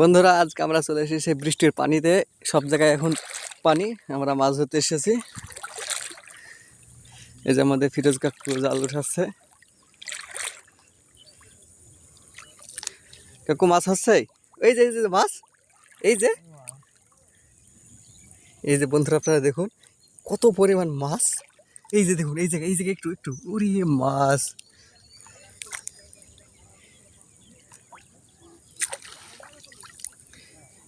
বন্ধুরা, আজকে আমরা চলে এসেছি সেই বৃষ্টির পানিতে। সব জায়গায় এখন পানি। আমরা মাছ ধরতে এসেছি। এই যে আমাদের ফিরোজ কাকু জাল উঠাচ্ছে। কাকু, মাছ হচ্ছে? এই যে এই যে মাছ। এই যে। এই যে বন্ধুরা, আপনারা দেখুন, কত পরিমাণ মাছ। এই যে দেখুন, এই জায়গায় এই জায়গায় একটু একটু, উড়িয়ে মাছ।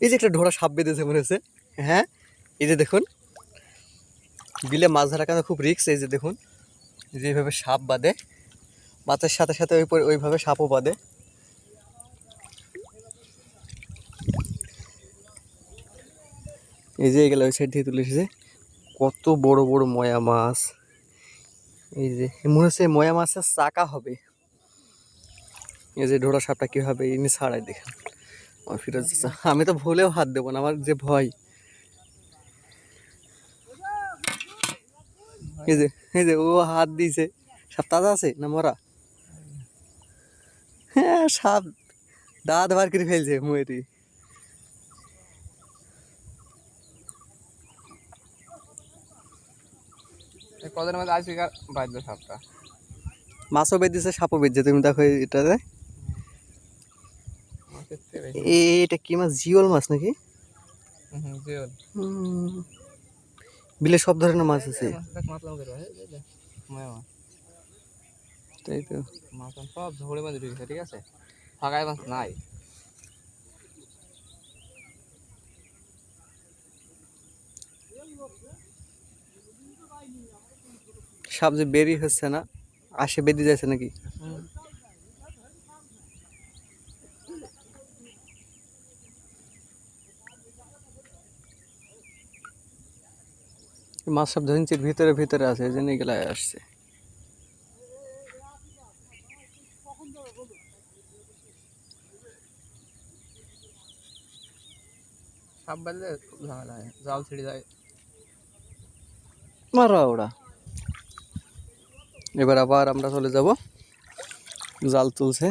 এই যে একটা ঢোড়া সাপ বেঁধেছে মনে হচ্ছে। হ্যাঁ এই যে দেখুন। বিলে মাছ ধরা কেন খুব রিক্স এই যে দেখুন। এই যে এইভাবে সাপ বাঁধে। মাছের সাথে সাথে ওই ওইভাবে সাপও বাঁধে। এই যে এগুলো ওই সাইড থেকে তুলে এসেছে। কত বড় বড় ময়া মাছ। এই যে, মনে হচ্ছে ময়া মাছের চাকা হবে। এই যে ঢোড়া সাপটা কীভাবে ইনি ছাড়াই দেখেন। আমার ফিরোজ আমি তো ভুলেও হাত দেবো না আমার যে ভয়। এই যে এই যে ও হাত দিয়েছে। সাপ তাজা আছে না মরা? হ্যাঁ সাপ। দাঁত বার করে ফেলছে ময়ূরী কদের মধ্যে আজকে বাজবে সাপটা। মাছও বেঁধেছে সাপও বেঁধেছে। তুমি দেখো এটাতে। এটা কি মাছ? জিওল মাছ নাকি। বিলে সব ধরনের মাছ আছে। মাছ মাছ মাছ। তাই তো। মাছ সব ঝোড়ে ঢুকেছে ঠিক আছে? ফাঁকায় মাছ নাই। সাপ যে বেরি হচ্ছে না আসে বেঁধে যাচ্ছে নাকি? মাছ সব ধরছির ভিতরে ভিতরে আছে এই জন্য এগুলা আসছে। সাপ বাজলে খুব ঝামেলা হয় জাল ছিঁড়ে যায়। মারা ওরা। এবার আবার আমরা চলে যাব। জাল তুলছে।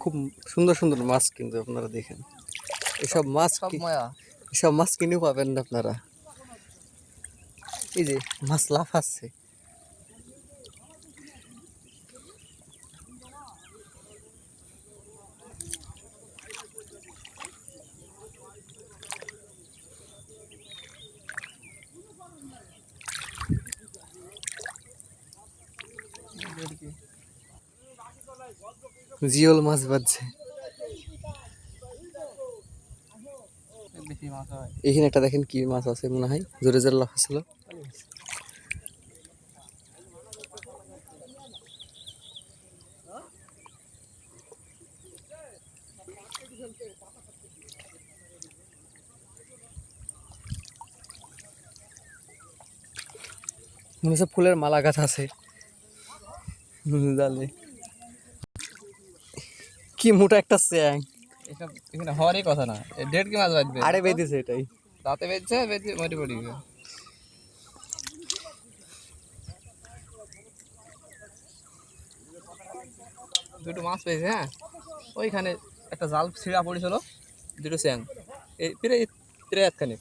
খুব সুন্দর সুন্দর মাছ কিন্তু আপনারা দেখেন। এসব মাছ এসব মাছ কিনেও পাবেন না আপনারা। এই যে মাছ লাফাচ্ছে জিওল মাছ বাজছে বেশি মাছ হয় এখানে একটা দেখেন কি মাছ আছে মনে হয় জোরে জোরে লাফাচ্ছিল মনে হচ্ছে ফুলের মালা গাছ আছে। কি মোটা একটা স্যাং। এসব এখানে হওয়ারই কথা না। ডেট কি মাছ আরে বেঁধেছে এটাই। দাঁতে বেঁধছে বেঁধে মরে পড়ি গেছে। দুটো মাছ পেয়েছে হ্যাঁ? ওইখানে একটা জাল ছিঁড়া পড়েছিল দুটো স্যাং। এই প্রায় প্রায় একখানে